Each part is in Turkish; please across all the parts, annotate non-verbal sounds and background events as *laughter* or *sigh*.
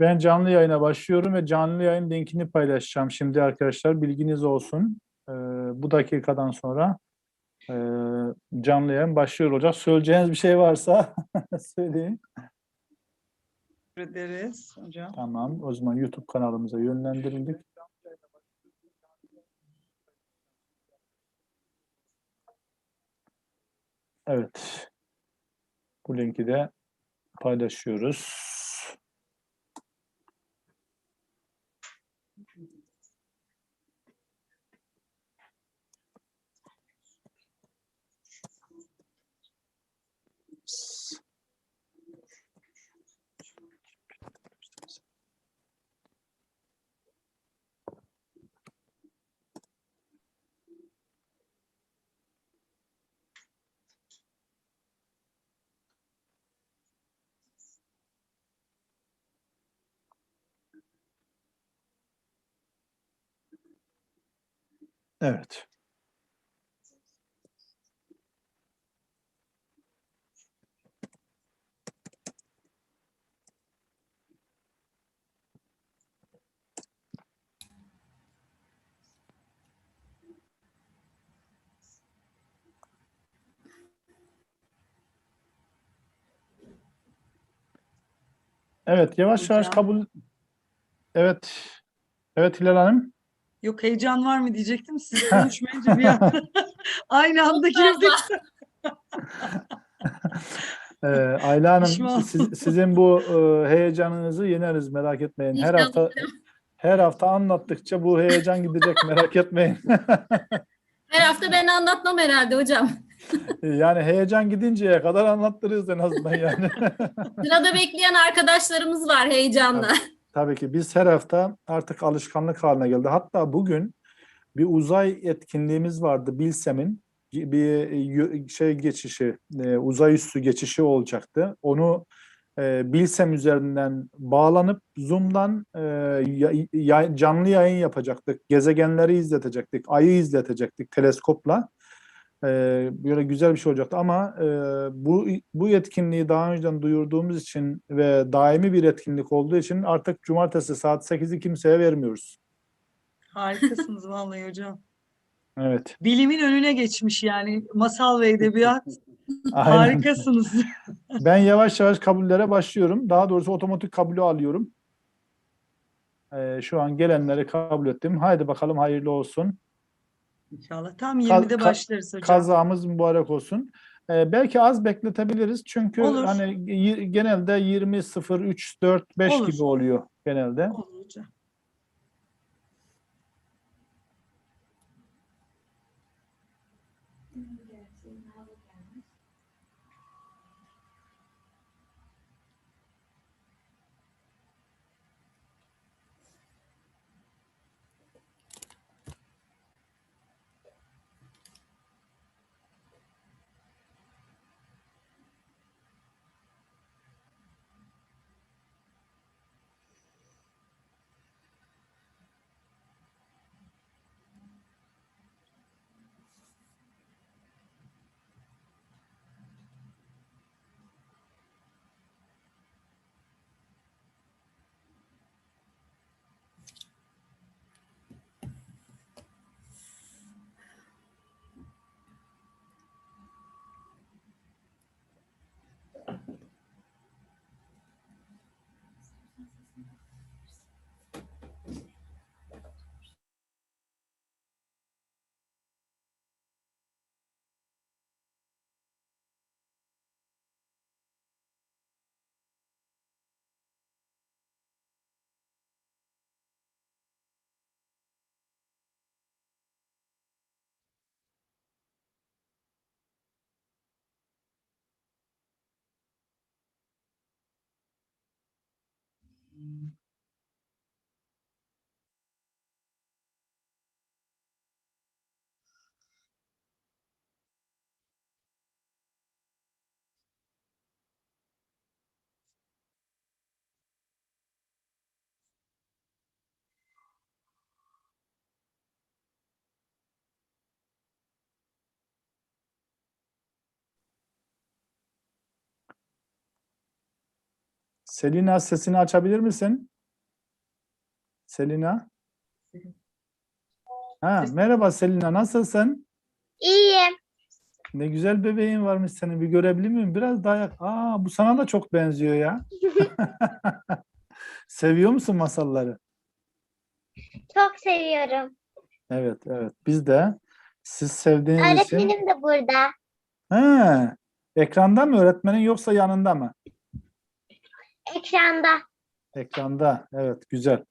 Ben canlı yayına başlıyorum ve canlı yayın linkini paylaşacağım şimdi arkadaşlar. Bilginiz olsun. Ee, bu dakikadan sonra e, canlı yayın başlıyor olacak. Söyleyeceğiniz bir şey varsa *laughs* söyleyin. Teşekkür ederiz hocam. Tamam. O zaman YouTube kanalımıza yönlendirildik. Evet. Bu linki de paylaşıyoruz. Evet. Evet, yavaş yavaş kabul. Evet. Evet Hilal Hanım. Yok heyecan var mı diyecektim. Siz konuşmayınca bir anda *laughs* *laughs* aynı anda girdik. Ee, Ayla Hanım, siz- sizin bu e, heyecanınızı yeneriz merak etmeyin. Her hafta her hafta anlattıkça bu heyecan gidecek merak etmeyin. *laughs* Her hafta ben anlatmam herhalde hocam. Yani heyecan gidinceye kadar anlattırırız en azından yani. Sırada bekleyen arkadaşlarımız var heyecanla. Tabii ki biz her hafta artık alışkanlık haline geldi. Hatta bugün bir uzay etkinliğimiz vardı Bilsem'in bir y- şey geçişi, e, uzay üstü geçişi olacaktı. Onu e, Bilsem üzerinden bağlanıp Zoom'dan e, canlı yayın yapacaktık. Gezegenleri izletecektik, ayı izletecektik teleskopla. E, böyle güzel bir şey olacaktı ama e, bu bu etkinliği daha önceden duyurduğumuz için ve daimi bir etkinlik olduğu için artık cumartesi saat 8'i kimseye vermiyoruz. Harikasınız *laughs* vallahi hocam. Evet. Bilimin önüne geçmiş yani masal ve edebiyat. *laughs* aynen. Harikasınız. *laughs* Ben yavaş yavaş kabullere başlıyorum. Daha doğrusu otomatik kabulü alıyorum. Ee, şu an gelenleri kabul ettim. Haydi bakalım hayırlı olsun. İnşallah. Tam Ka- 20'de ka- başlarız hocam. Kazamız mübarek olsun. Ee, belki az bekletebiliriz. Çünkü Olur. hani y- genelde 20 0 3 4 5 Olur. gibi oluyor genelde. Olur hocam. Mm-hmm. Selina sesini açabilir misin? Selina. Ha, merhaba Selina nasılsın? İyiyim. Ne güzel bebeğin varmış senin bir görebilir miyim? Biraz daha yak- Aa bu sana da çok benziyor ya. *laughs* *laughs* Seviyor musun masalları? Çok seviyorum. Evet evet biz de siz sevdiğiniz için. Öğretmenim de burada. He, ekranda mı öğretmenin yoksa yanında mı? Ekranda. Ekranda evet güzel.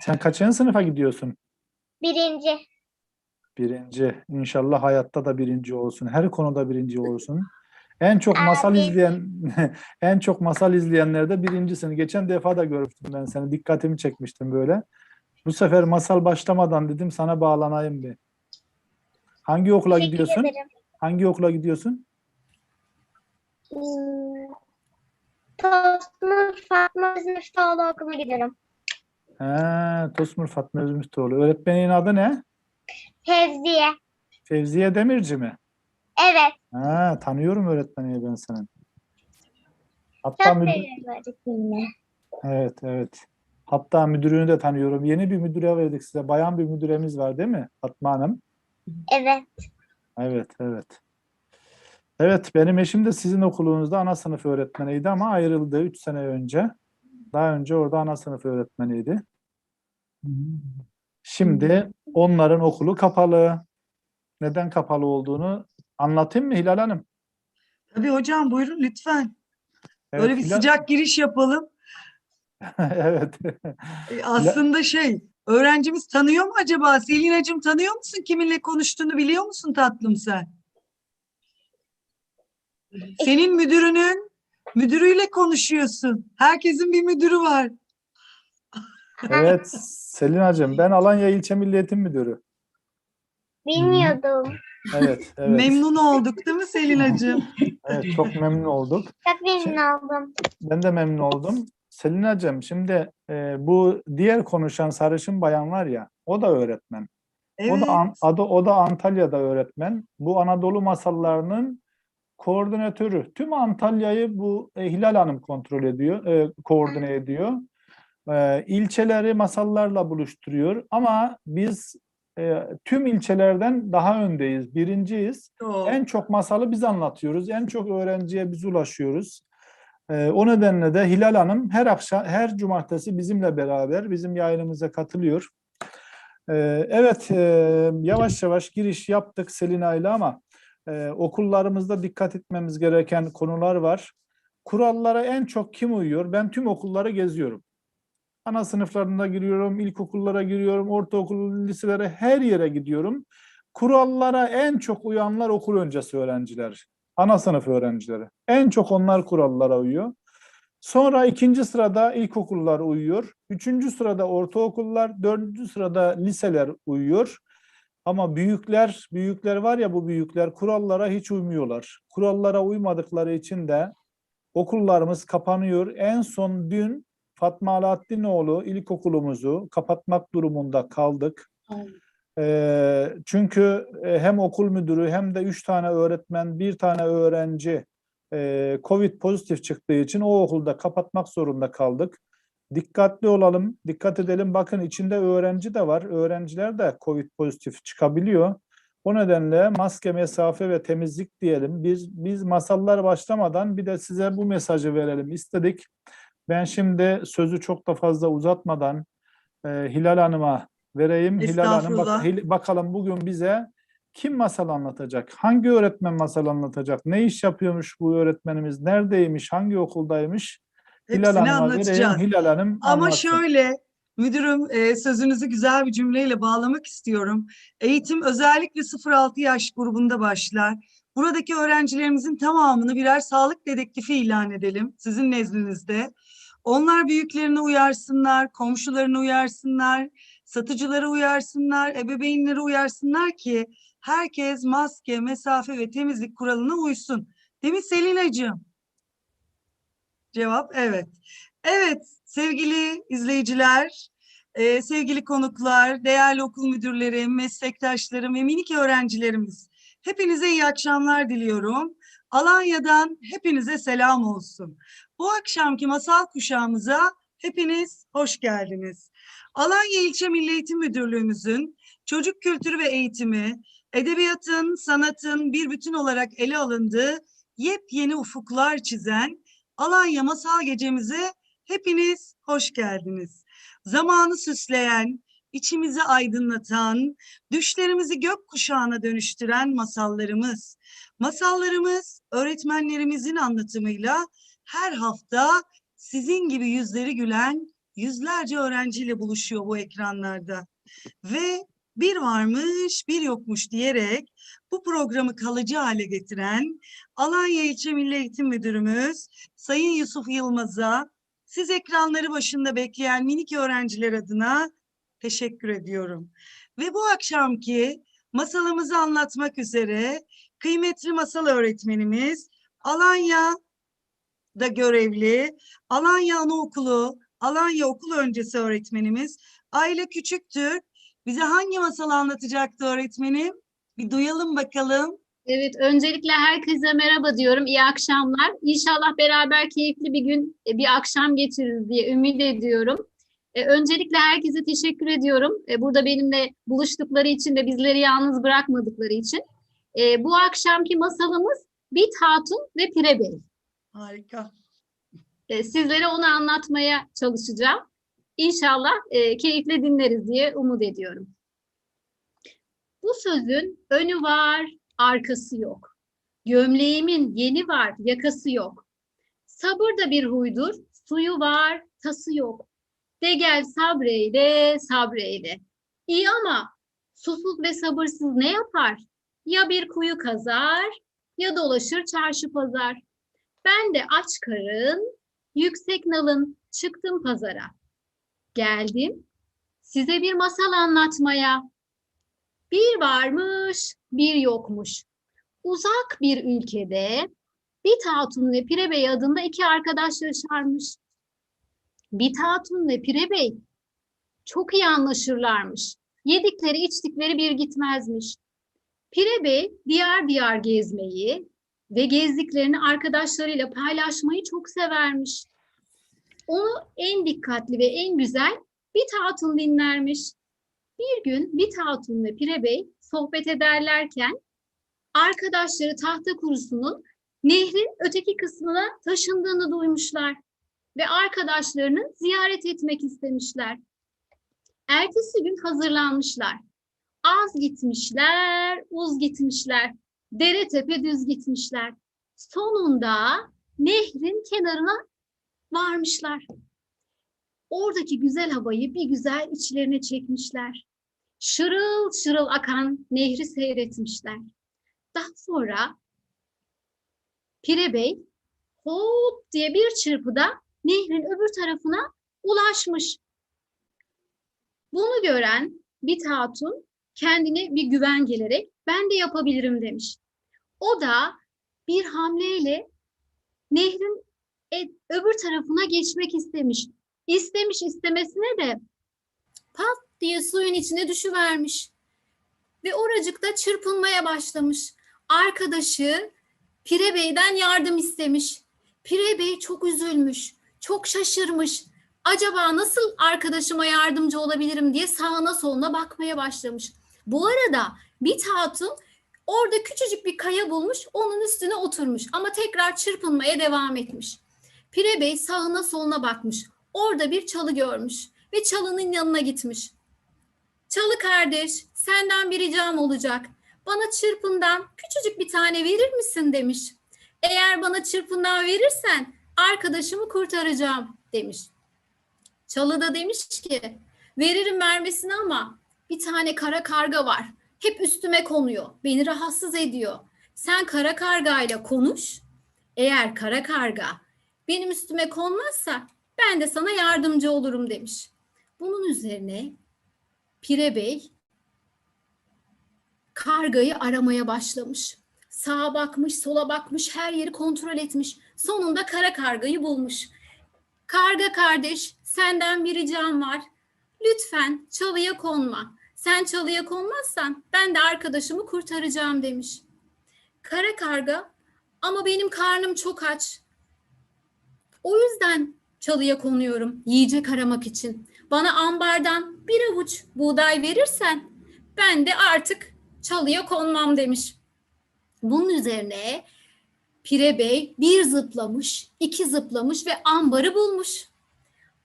Sen kaçıncı sınıfa gidiyorsun? Birinci. Birinci. İnşallah hayatta da birinci olsun. Her konuda birinci olsun. *laughs* En çok masal izleyen en çok masal izleyenlerde birincisin. Geçen defa da görmüştüm ben seni. Dikkatimi çekmiştim böyle. Bu sefer masal başlamadan dedim sana bağlanayım bir. Hangi okula Teşekkür gidiyorsun? ederim. Hangi okula gidiyorsun? Hmm. Tosmur Fatma Özmüştoğlu okuluna gidiyorum. He, Tosmur Fatma Özmüştoğlu. Öğretmenin adı ne? Fevziye. Fevziye Demirci mi? Evet. Ha, tanıyorum öğretmeni ben senin. Hatta Çok müdür- öğretmenimi. Evet, evet. Hatta müdürünü de tanıyorum. Yeni bir müdüre verdik size. Bayan bir müdüremiz var değil mi? Fatma Hanım. Evet. Evet, evet. Evet, benim eşim de sizin okulunuzda ana sınıf öğretmeniydi ama ayrıldı 3 sene önce. Daha önce orada ana sınıf öğretmeniydi. Şimdi onların okulu kapalı. Neden kapalı olduğunu anlatayım mı Hilal Hanım? Tabii hocam buyurun lütfen. Evet, Böyle bir Hilal- sıcak giriş yapalım. *laughs* Evet. E, aslında şey öğrencimiz tanıyor mu acaba? Selinacığım tanıyor musun? Kiminle konuştuğunu biliyor musun tatlım sen? Senin müdürünün müdürüyle konuşuyorsun. Herkesin bir müdürü var. Evet, Selinacığım ben Alanya İlçe Milli Eğitim Müdürü. Bilmiyordum. Evet, evet. Memnun olduk değil mi Selinacığım? Evet, çok memnun olduk. Çok memnun oldum. Ben de memnun oldum. Selinacığım şimdi e, bu diğer konuşan sarışın bayan var ya, o da öğretmen. O Evet. da An- adı o da Antalya'da öğretmen. Bu Anadolu masallarının koordinatörü. Tüm Antalya'yı bu e, Hilal Hanım kontrol ediyor, e, koordine ediyor. E, ilçeleri masallarla buluşturuyor ama biz e, tüm ilçelerden daha öndeyiz, birinciyiz. O. En çok masalı biz anlatıyoruz. En çok öğrenciye biz ulaşıyoruz. Ee, o nedenle de Hilal Hanım her akşam, her cumartesi bizimle beraber bizim yayınımıza katılıyor. Ee, evet, e, yavaş yavaş giriş yaptık Selina ile ama e, okullarımızda dikkat etmemiz gereken konular var. Kurallara en çok kim uyuyor? Ben tüm okulları geziyorum. Ana sınıflarına giriyorum, ilkokullara giriyorum, ortaokul, liselere her yere gidiyorum. Kurallara en çok uyanlar okul öncesi öğrenciler. Ana sınıf öğrencileri. En çok onlar kurallara uyuyor. Sonra ikinci sırada ilkokullar uyuyor. Üçüncü sırada ortaokullar, dördüncü sırada liseler uyuyor. Ama büyükler, büyükler var ya bu büyükler kurallara hiç uymuyorlar. Kurallara uymadıkları için de okullarımız kapanıyor. En son dün Fatma Alaaddinoğlu ilkokulumuzu kapatmak durumunda kaldık. Eee, çünkü e, hem okul müdürü hem de üç tane öğretmen, bir tane öğrenci e, Covid pozitif çıktığı için o okulda kapatmak zorunda kaldık. Dikkatli olalım, dikkat edelim. Bakın içinde öğrenci de var. Öğrenciler de Covid pozitif çıkabiliyor. O nedenle maske, mesafe ve temizlik diyelim. Biz biz masallar başlamadan bir de size bu mesajı verelim istedik. Ben şimdi sözü çok da fazla uzatmadan e, Hilal Hanım'a vereyim. Hilal Hanım bak-. Hil- bakalım bugün bize kim masal anlatacak? Hangi öğretmen masal anlatacak? Ne iş yapıyormuş bu öğretmenimiz? Neredeymiş? Hangi okuldaymış? Hilal Hepsini Hanım'a vereyim. anlatacağız. Hilal Hanım Ama anlatsın. şöyle müdürüm e, sözünüzü güzel bir cümleyle bağlamak istiyorum. Eğitim özellikle 0-6 yaş grubunda başlar. Buradaki öğrencilerimizin tamamını birer sağlık dedektifi ilan edelim sizin nezdinizde. Onlar büyüklerini uyarsınlar, komşularını uyarsınlar, satıcıları uyarsınlar, ebeveynleri uyarsınlar ki herkes maske, mesafe ve temizlik kuralına uysun. Değil mi Selinacığım? Cevap evet. Evet sevgili izleyiciler, e, sevgili konuklar, değerli okul müdürlerim, meslektaşlarım ve minik öğrencilerimiz. Hepinize iyi akşamlar diliyorum. Alanya'dan hepinize selam olsun. Bu akşamki masal kuşağımıza hepiniz hoş geldiniz. Alanya İlçe Milli Eğitim Müdürlüğümüzün çocuk kültürü ve eğitimi, edebiyatın, sanatın bir bütün olarak ele alındığı yepyeni ufuklar çizen Alanya Masal Gecemize hepiniz hoş geldiniz. Zamanı süsleyen, içimizi aydınlatan, düşlerimizi gökkuşağına dönüştüren masallarımız. Masallarımız öğretmenlerimizin anlatımıyla her hafta sizin gibi yüzleri gülen yüzlerce öğrenciyle buluşuyor bu ekranlarda. Ve bir varmış bir yokmuş diyerek bu programı kalıcı hale getiren Alanya İlçe Milli Eğitim Müdürümüz Sayın Yusuf Yılmaz'a siz ekranları başında bekleyen minik öğrenciler adına teşekkür ediyorum. Ve bu akşamki masalımızı anlatmak üzere kıymetli masal öğretmenimiz Alanya'da görevli Alanya Anaokulu, Alanya Okul Öncesi öğretmenimiz Ayla Küçüktürk bize hangi masal anlatacaktı öğretmenim? Bir duyalım bakalım. Evet, öncelikle herkese merhaba diyorum. İyi akşamlar. İnşallah beraber keyifli bir gün, e, bir akşam geçiririz diye ümit ediyorum. E, Öncelikle herkese teşekkür ediyorum. E, Burada benimle buluştukları için ve bizleri yalnız bırakmadıkları için. E, Bu akşamki masalımız Bit Hatun ve Pire Bey. Harika. E, Sizlere onu anlatmaya çalışacağım. İnşallah e, keyifle dinleriz diye umut ediyorum. Bu sözün önü var, arkası yok. Gömleğimin yeni var, yakası yok. Sabır da bir huydur, suyu var, tası yok. De gel sabreyle, sabreyle. İyi ama susuz ve sabırsız ne yapar? Ya bir kuyu kazar, ya dolaşır çarşı pazar. Ben de aç karın, yüksek nalın, çıktım pazara. Geldim, size bir masal anlatmaya. Bir varmış, bir yokmuş. Uzak bir ülkede Bit Hatun ve Pire Bey adında iki arkadaş yaşarmış. Bit Hatun ve Pire Bey çok iyi anlaşırlarmış. Yedikleri içtikleri bir gitmezmiş. Pire Bey diyar diyar gezmeyi ve gezdiklerini arkadaşlarıyla paylaşmayı çok severmiş. Onu en dikkatli ve en güzel Bit Hatun dinlermiş. Bir gün Bit Hatun ve Pire Bey sohbet ederlerken arkadaşları tahta kurusunun nehrin öteki kısmına taşındığını duymuşlar ve arkadaşlarını ziyaret etmek istemişler. Ertesi gün hazırlanmışlar. Az gitmişler, uz gitmişler. Dere tepe düz gitmişler. Sonunda nehrin kenarına varmışlar. Oradaki güzel havayı bir güzel içlerine çekmişler. Şırıl şırıl akan nehri seyretmişler. Daha sonra Pire Bey hop diye bir çırpıda nehrin öbür tarafına ulaşmış. Bunu gören Bit Hatun kendine bir güven gelerek ben de yapabilirim demiş. O da bir hamleyle nehrin e- öbür tarafına geçmek istemiş. İstemiş istemesine de pat diye suyun içine düşüvermiş. Ve oracıkta çırpınmaya başlamış. Arkadaşı Pire Bey'den yardım istemiş. Pire Bey çok üzülmüş, çok şaşırmış. Acaba nasıl arkadaşıma yardımcı olabilirim diye sağına soluna bakmaya başlamış. Bu arada Bit Hatun orada küçücük bir kaya bulmuş, onun üstüne oturmuş ama tekrar çırpınmaya devam etmiş. Pire Bey sağına soluna bakmış. Orada bir çalı görmüş ve çalının yanına gitmiş. Çalı kardeş, senden bir ricam olacak. Bana çırpından küçücük bir tane verir misin demiş. Eğer bana çırpından verirsen arkadaşımı kurtaracağım demiş. Çalı da demiş ki veririm vermesini ama bir tane kara karga var. Hep üstüme konuyor. Beni rahatsız ediyor. Sen kara kargayla konuş. Eğer kara karga benim üstüme konmazsa ben de sana yardımcı olurum demiş. Bunun üzerine Pire Bey kargayı aramaya başlamış. Sağa bakmış, sola bakmış, her yeri kontrol etmiş. Sonunda kara kargayı bulmuş. Karga kardeş, senden bir ricam var. Lütfen çalıya konma. Sen çalıya konmazsan ben de arkadaşımı kurtaracağım demiş. Kara karga Ama benim karnım çok aç. O yüzden çalıya konuyorum yiyecek aramak için. Bana ambardan bir avuç buğday verirsen ben de artık çalıya konmam demiş. Bunun üzerine Pire Bey bir zıplamış, iki zıplamış ve ambarı bulmuş.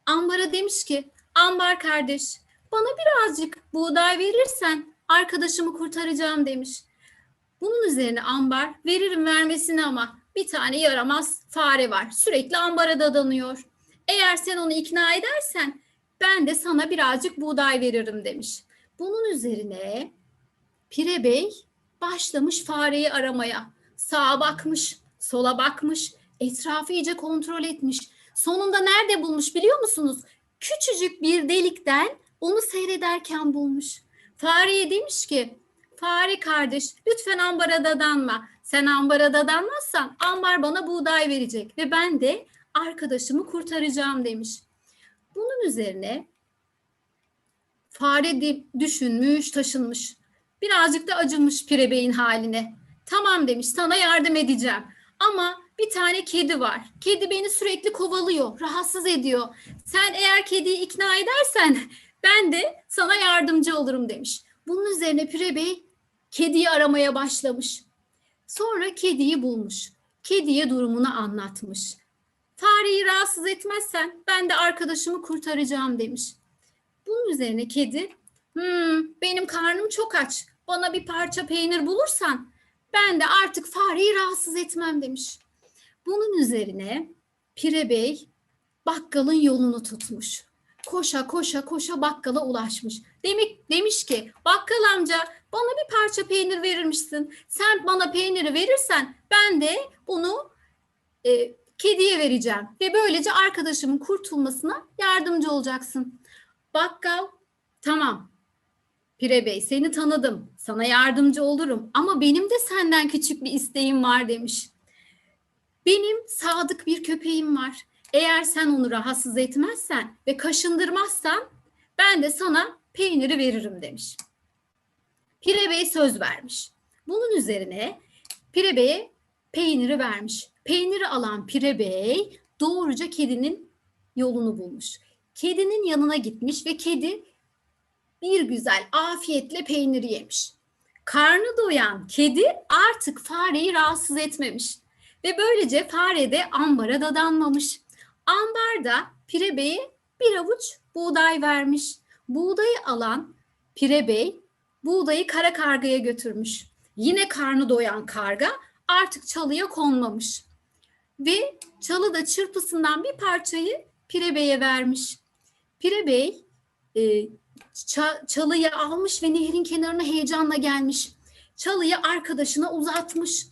Ambara demiş ki, Ambar kardeş bana birazcık buğday verirsen arkadaşımı kurtaracağım demiş. Bunun üzerine Ambar veririm vermesine ama bir tane yaramaz fare var. Sürekli ambara dadanıyor. Eğer sen onu ikna edersen ben de sana birazcık buğday veririm demiş. Bunun üzerine Pire Bey başlamış fareyi aramaya. Sağa bakmış, sola bakmış, etrafı iyice kontrol etmiş. Sonunda nerede bulmuş biliyor musunuz? Küçücük bir delikten onu seyrederken bulmuş. Fareye demiş ki, fare kardeş lütfen ambara dadanma. Sen ambara dadanmazsan ambar bana buğday verecek ve ben de arkadaşımı kurtaracağım demiş. Bunun üzerine fare düşünmüş, taşınmış. Birazcık da acımış Pire Bey'in haline. Tamam demiş sana yardım edeceğim. Ama bir tane kedi var. Kedi beni sürekli kovalıyor, rahatsız ediyor. Sen eğer kediyi ikna edersen *laughs* ben de sana yardımcı olurum demiş. Bunun üzerine Pire Bey kediyi aramaya başlamış. Sonra kediyi bulmuş. Kediye durumunu anlatmış. Fareyi rahatsız etmezsen ben de arkadaşımı kurtaracağım demiş. Bunun üzerine kedi, "Hmm, benim karnım çok aç. Bana bir parça peynir bulursan ben de artık fareyi rahatsız etmem demiş. Bunun üzerine Pire Bey bakkalın yolunu tutmuş. Koşa koşa koşa bakkala ulaşmış. Demek demiş ki bakkal amca bana bir parça peynir verir misin? Sen bana peyniri verirsen ben de bunu e, kediye vereceğim ve böylece arkadaşımın kurtulmasına yardımcı olacaksın. Bakkal tamam Pire Bey seni tanıdım. Sana yardımcı olurum ama benim de senden küçük bir isteğim var demiş. Benim sadık bir köpeğim var. Eğer sen onu rahatsız etmezsen ve kaşındırmazsan ben de sana peyniri veririm demiş. Pire Bey söz vermiş. Bunun üzerine Pire Bey'e peyniri vermiş. Peyniri alan Pire Bey doğruca kedinin yolunu bulmuş. Kedinin yanına gitmiş ve kedi bir güzel afiyetle peyniri yemiş. Karnı doyan kedi artık fareyi rahatsız etmemiş ve böylece fare de ambara dadanmamış. Ambar da Pire Bey'e bir avuç buğday vermiş. Buğdayı alan Pire Bey buğdayı kara kargaya götürmüş. Yine karnı doyan karga artık çalıya konmamış. Ve çalı da çırpısından bir parçayı Pire Bey'e vermiş. Pire Bey e, ça- çalıyı almış ve nehrin kenarına heyecanla gelmiş. Çalıyı arkadaşına uzatmış.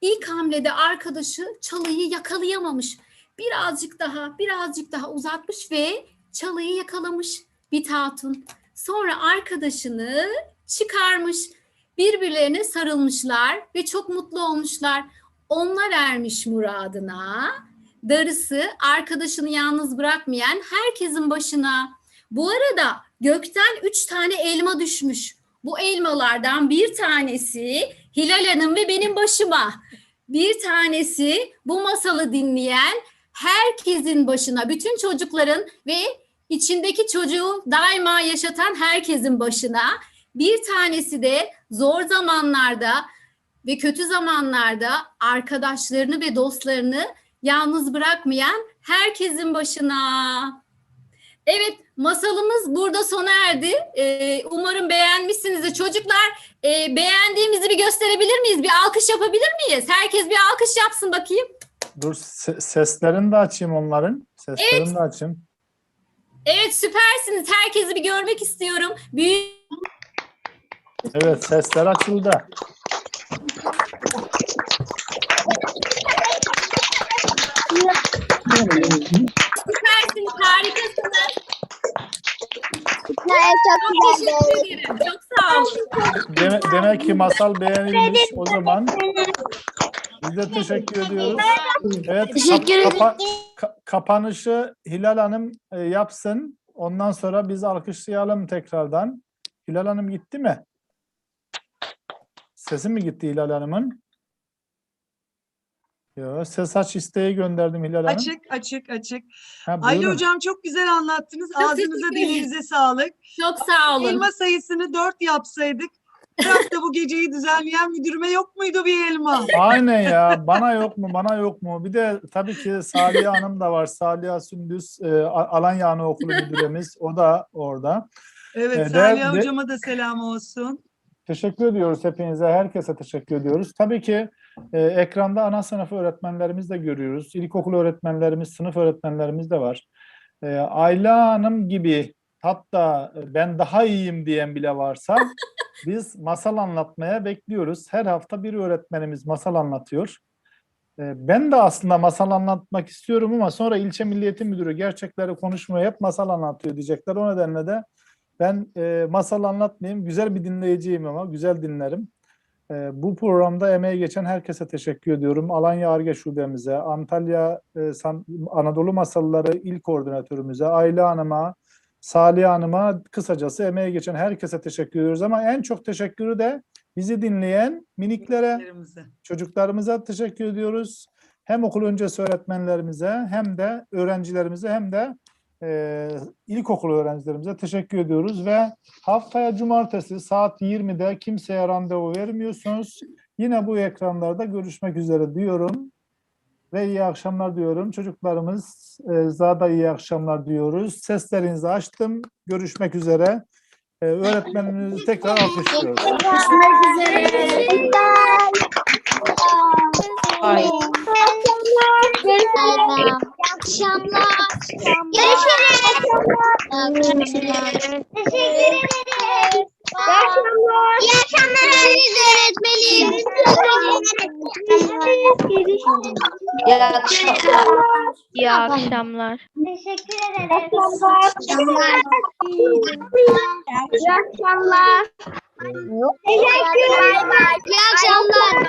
İlk hamlede arkadaşı çalıyı yakalayamamış. Birazcık daha, birazcık daha uzatmış ve çalıyı yakalamış Bit Hatun. Sonra arkadaşını çıkarmış. Birbirlerine sarılmışlar ve çok mutlu olmuşlar. Onlar ermiş muradına. Darısı arkadaşını yalnız bırakmayan herkesin başına. Bu arada gökten üç tane elma düşmüş. Bu elmalardan bir tanesi Hilal Hanım ve benim başıma. Bir tanesi bu masalı dinleyen herkesin başına, bütün çocukların ve içindeki çocuğu daima yaşatan herkesin başına. Bir tanesi de zor zamanlarda ve kötü zamanlarda arkadaşlarını ve dostlarını yalnız bırakmayan herkesin başına. Evet, masalımız burada sona erdi. Ee, umarım beğenmişsinizdir. Çocuklar, e, beğendiğimizi bir gösterebilir miyiz? Bir alkış yapabilir miyiz? Herkes bir alkış yapsın bakayım. Dur se- seslerini de açayım onların. Seslerini de açayım. Evet, süpersiniz. Herkesi bir görmek istiyorum. Büyük Evet sesler açıldı. süpersiniz, harikasınız. Evet, çok Çok güzel. teşekkür ederim. Çok sağ olun. Deme- demek ki masal beğenilmiş o zaman. Biz de teşekkür ediyoruz. Evet, Teşekkür kap- kapa- ka- kapanışı Hilal Hanım e, yapsın. Ondan sonra biz alkışlayalım tekrardan. Hilal Hanım gitti mi? Sesi mi gitti Hilal Hanım'ın? Yo, ses aç isteği gönderdim Hilal Hanım. Açık, açık, açık. Ha, buyurun. hocam çok güzel anlattınız. Çok Ağzınıza teşekkür ederim. dilinize sağlık. Çok sağ olun. Elma sayısını dört yapsaydık. Hafta bu geceyi düzenleyen müdürüme yok muydu bir elma? Aynen ya. Bana yok mu? Bana yok mu? Bir de tabii ki Saliha Hanım da var. Saliha Sündüz e, Alanya Anaokulu müdüremiz. O da orada. Evet, Ee, Salih de- de- hocama da selam olsun. Teşekkür ediyoruz hepinize. Herkese teşekkür ediyoruz. Tabii ki e, ekranda ana sınıf öğretmenlerimiz de görüyoruz. İlkokul öğretmenlerimiz, sınıf öğretmenlerimiz de var. E, Ayla Hanım gibi hatta ben daha iyiyim diyen bile varsa *laughs* biz masal anlatmaya bekliyoruz. Her hafta bir öğretmenimiz masal anlatıyor. E, Ben de aslında masal anlatmak istiyorum ama sonra ilçe Milli Eğitim Müdürü gerçekleri konuşmuyor, hep masal anlatıyor diyecekler. O nedenle de ben e, masal anlatmayayım. Güzel bir dinleyiciyim ama güzel dinlerim. E, bu programda emeği geçen herkese teşekkür ediyorum. Alanya Arge Şubemize, Antalya e, San- Anadolu Masalları İl Koordinatörümüze, Ayla Hanım'a, Salih Hanım'a kısacası emeği geçen herkese teşekkür ediyoruz. Ama en çok teşekkürü de bizi dinleyen miniklere, çocuklarımıza teşekkür ediyoruz. Hem okul öncesi öğretmenlerimize hem de öğrencilerimize hem de e, ilkokul öğrencilerimize teşekkür ediyoruz ve haftaya cumartesi saat 20'de kimseye randevu vermiyorsunuz. Yine bu ekranlarda görüşmek üzere diyorum ve iyi akşamlar diyorum. Çocuklarımız e, da iyi akşamlar diyoruz. Seslerinizi açtım. Görüşmek üzere. E, öğretmenimizi tekrar alkışlıyoruz. İyi akşamlar. Görüşürüz. Teşekkür ederiz. İyi akşamlar. İyi akşamlar öğretmenim. İyi akşamlar. İyi akşamlar. Teşekkür ederiz. İyi akşamlar. Teşekkürler. İyi akşamlar.